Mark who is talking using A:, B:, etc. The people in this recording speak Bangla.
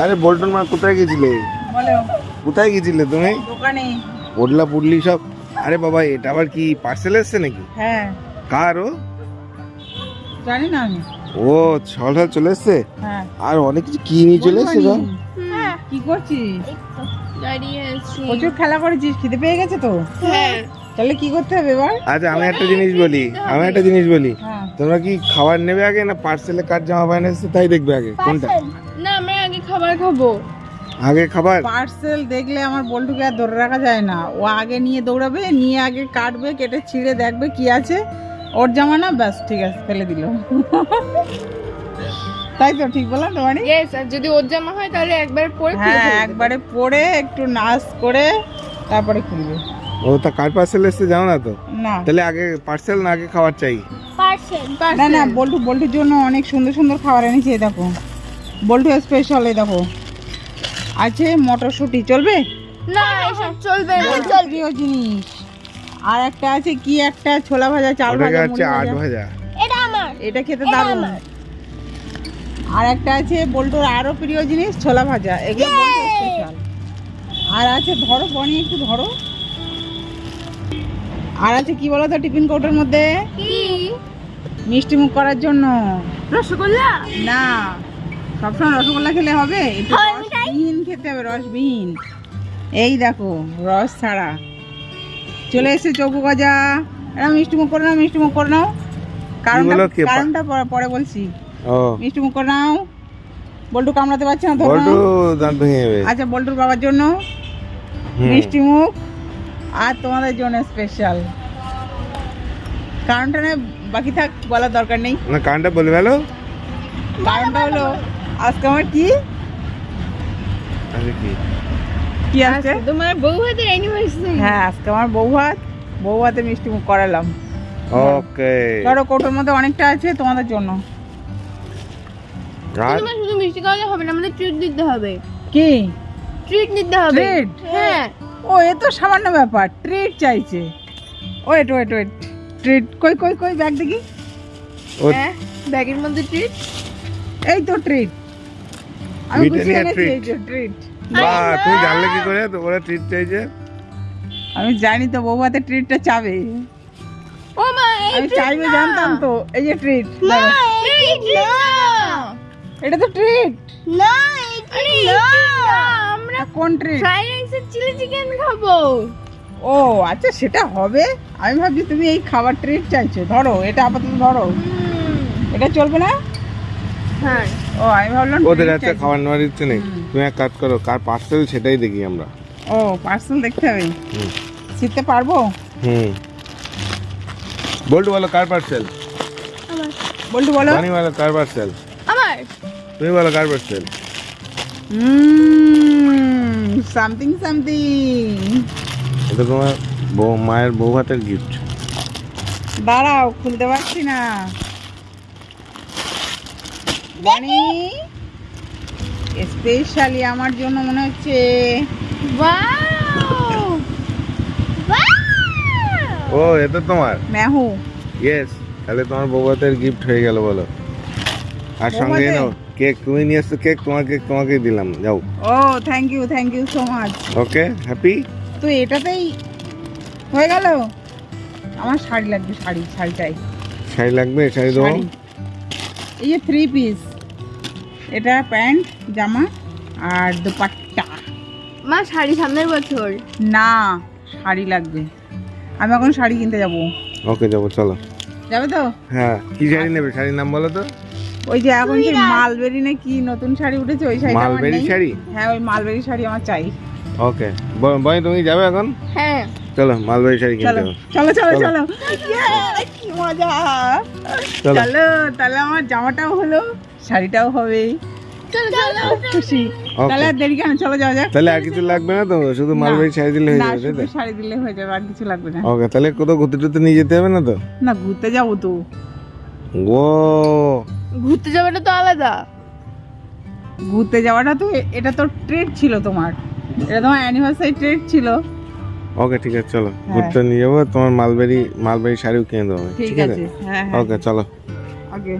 A: আরে বল্টন মা কোথায় গেছিলে? কোথায় গেছিলে তুমি?
B: দোকানে।
A: পড়লা পুডলি সব। আরে বাবা এটা আবার কি পার্সেল এসছে নাকি?
B: হ্যাঁ।
A: কার ও?
B: জানি না আমি।
A: ও ছটা চলে এসছে?
B: হ্যাঁ।
A: আর অনেক কিছু কি নিয়ে চলে এসছে গো
B: হ্যাঁ। কি করছিস? প্রচুর খেলা করেছিস খিদে পেয়ে গেছে তো?
C: হ্যাঁ।
B: তাহলে কি করতে হবে এবার?
A: আচ্ছা আমি একটা জিনিস বলি আমি একটা জিনিস বলি।
B: হ্যাঁ।
A: তোমরা কি খাবার নেবে আগে না পার্সেলে কার জামা প্যান্ট এসছে তাই দেখবে আগে কোনটা?
C: খাবার খাব?
A: আগে খাবার?
B: পার্সেল দেখলে আমার বল্টুকে আর ধরে রাখা যায় না। ও আগে নিয়ে দৌড়াবে নিয়ে আগে কাটবে কেটে ছিঁড়ে দেখবে কি আছে। ওর জামা না ব্যাস ঠিক আছে ফেলে দিল। তাই তো ঠিক বললাম
C: আর যদি ওর জামা হয় তাহলে একবার পরে
B: হ্যাঁ একবারে পরে একটু নাচ করে তারপরে খুলবে।
A: ও তা কার পার্সেল এসছে জানো না তো?
B: না।
A: তাহলে আগে পার্সেল না আগে খাবার চাই।
B: না না বল্টু বল্টুর জন্য অনেক সুন্দর সুন্দর খাবার এনেছি দেখো। বল্টু স্পেশাল এই দেখো। আছে মটরশুঁটি চলবে?
C: না এসব চলবে না।
B: বল্টুর প্রিয় জিনিস। আর একটা আছে কি একটা? ছোলা ভাজা চাল ভাজা
A: আট
B: ভাজা।
C: এটা আমার।
B: এটা খেতে দারুণ। আর একটা আছে বল্টুর আরও প্রিয় জিনিস ছোলা ভাজা। এগুলো স্পেশাল আর আছে ধরো বনি একটু ধরো। আর আছে কি বলো তো টিফিন কৌটোর মধ্যে?
C: কি?
B: মিষ্টি মুখ করার জন্য।
C: রসগোল্লা?
B: না। সবসময় রসগোল্লা খেলে হবে? একটু রসবিহীন খেতে হবে রসবিহীন এই দেখো রস ছাড়া। চলে এসে চৌকো গজা। এরা মিষ্টি মুখ করে নাও মিষ্টি মুখ করে নাও। কারণটা কারণটা পরে- বলছি।
A: ও।
B: মিষ্টি মুখ করে নাও। বল্টু কামড়াতে পারছে না ধরো
A: বল্টু দাঁত ভেঙে যাবে।
B: আচ্ছা বল্টুর বাবার জন্য। মিষ্টি মুখ আর তোমাদের জন্য স্পেশাল কারণটা না বাকি থাক বলার দরকার নেই।
A: না কানটা বলে ভালো
B: কারণটা হলো আজকে আমার কি?
A: আরে কি?
B: আছে
C: তোমার বউ হাতের অ্যানিভার্সারি
B: হ্যাঁ আজকে আমার বউ ভাত বউ ভাতে মিষ্টি মুখ করালাম।
A: ওকে।
B: ধরো কৌটোর মধ্যে অনেকটা আছে তোমাদের জন্য।
C: তোমার শুধু মিষ্টি খাওয়ালে হবে না আমাদের ট্রিট দিতে হবে।
B: কি?
C: ট্রিট নিতে হবে? হ্যাঁ।
B: ও এ তো সামান্য ব্যাপার। ট্রিট চাইছে। ওয়েট ওয়েট ওয়েট ট্রিট কই কই কই ব্যাগ দেখি।
C: হ্যাঁ ব্যাগের মধ্যে ট্রিট
B: এই তো ট্রিট ট্রিট
A: বাহ তুমি জানলে কি করে? তো ওরা ট্রিট চাইছে
B: আমি জানি তো বউ ভাতে ট্রিটটা চাবে।
C: ও মা
B: আমি চাইবে জানতাম তো এই যে ট্রিট
C: না।
B: এটা তো ট্রিট
C: না না। আমরা
B: কোন ট্রিট
C: ফ্রাইড রাইস আর চিলি চিকেন খাব।
B: ও আচ্ছা সেটা হবে। আমি ভাবছি তুমি এই খাবার ট্রিট চাইছো। ধরো এটা আপাতত ধরো। এটা চলবে না?
C: হ্যাঁ।
B: ও আমি ভাবলাম
A: ওদের একটা খাবার নেওয়ার ইচ্ছে নেই। তুমি এক কাজ করো কার পার্সেল সেটাই দেখি আমরা।
B: ও পার্সেল দেখতে হবে। শিখতে পারব?
A: হুম। বল্টু বলো কার পার্সেল
B: বল্টু বলো।
A: বানি বলো কার পার্সেল
C: আমার।
A: তুমি বলো কার পার্সেল
B: সামথিং সামথিং
A: এটা তোমার বউ মায়ের বউ হাতের গিফট
B: দাঁড়াও খুলতে পারছি না। বানি স্পেশালি আমার জন্য মনে হচ্ছে
C: ওয়াও
A: ও এটা তোমার?
B: মেহু
A: ইয়েস তাহলে তোমার বউ গিফট হয়ে গেল বলো। আর সঙ্গে নাও কেক তুমি নিয়ে এসছো কেক তোমার কেক তোমাকেই দিলাম যাও।
B: ও thank you thank you so much
A: okay happy
B: তো এটাতেই হয়ে গেল? আমার শাড়ি লাগবে শাড়ি শাড়ি চাই
A: শাড়ি লাগবে শাড়ি। দেবো
B: এই যে থ্রি পিস এটা প্যান্ট জামা আর দুপাট্টা।
C: মা শাড়ি সামনের বছর?
B: না শাড়ি লাগবে। আমি এখন শাড়ি কিনতে যাব।
A: ওকে যাব চলো।
B: যাবে তো?
A: হ্যাঁ কি শাড়ি নেবে? শাড়ির নাম বলো তো।
B: ওই যে এখন যে মালবেরি না কি নতুন শাড়ি উঠেছে ওই শাড়িটা আমার
A: মালবেরি শাড়ি?
B: হ্যাঁ ওই মালবেরি শাড়ি আমার চাই।
A: ওকে বয় তুমি যাবে এখন?
C: হ্যাঁ।
A: চলো মালবেরি শাড়ি কিনতে
B: চলো চলো চলো কি মজা।
A: চলো।
B: চলো তাহলে আমার জামাটাও হলো শাড়িটাও হবে।
C: চলো চলো
B: খুশি। তাহলে আর দেরি কেন? চলো যাওয়া যাক।
A: তাহলে আর কিছু লাগবে না তো? শুধু শাড়ি দিলে হয়ে যাবে
B: শুধু শাড়ি দিলে হয়ে যাবে আর কিছু লাগবে না।
A: ওকে তাহলে কোথাও ঘুরতে টুরতে নিয়ে যেতে হবে না তো?
B: না ঘুরতে যাব তো।
A: ও
C: ঘুরতে যাওয়াটা তো আলাদা?
B: ঘুরতে যাওয়াটা তো এটা তো ট্রেড ছিল তোমার। এটা তোমার অ্যানিভার্সারি ছিল।
A: ওকে ঠিক আছে চলো।
B: হ্যাঁ।
A: ঘুরতে নিয়ে যাব তোমার মালবেরি মালবেরি শাড়িও কিনে দেবো
B: ঠিক আছে? হ্যাঁ হ্যাঁ।
A: ওকে চলো।
B: ওকে